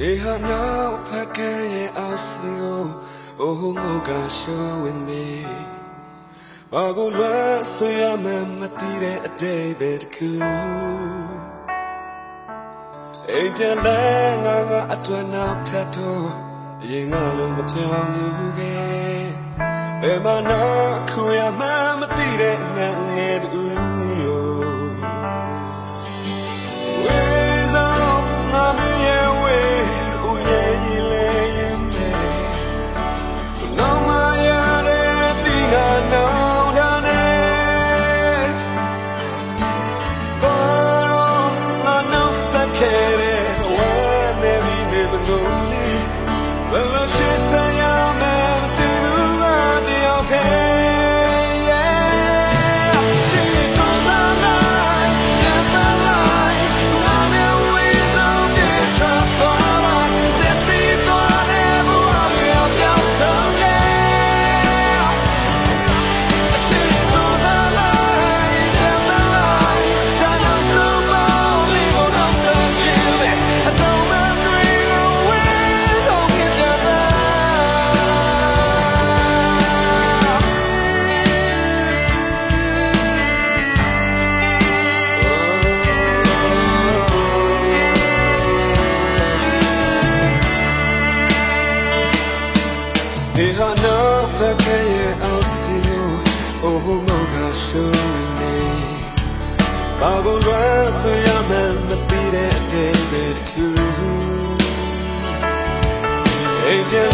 နေဟာနောက်ဖက်ကရဲ့အောက်စီကိုအိုးငုတ်ကရှိုးဝင်နေဘာကိုလွမ်းဆွေရမှမသိတဲ့အတိတ်ပဲတခုအိမ်ပြန်လဲငါငါအတွန်းနောက်ထပ်တော့အရင်ကလိုမပြောင်းမှုခဲ့ဘယ်မှာနာခုရမှမသိတဲ့ငါငယ်တူ Hey, I know that can I'll see you. Oh, no, gosh, show me. I will run so young and the beat at David Cool. Hey, get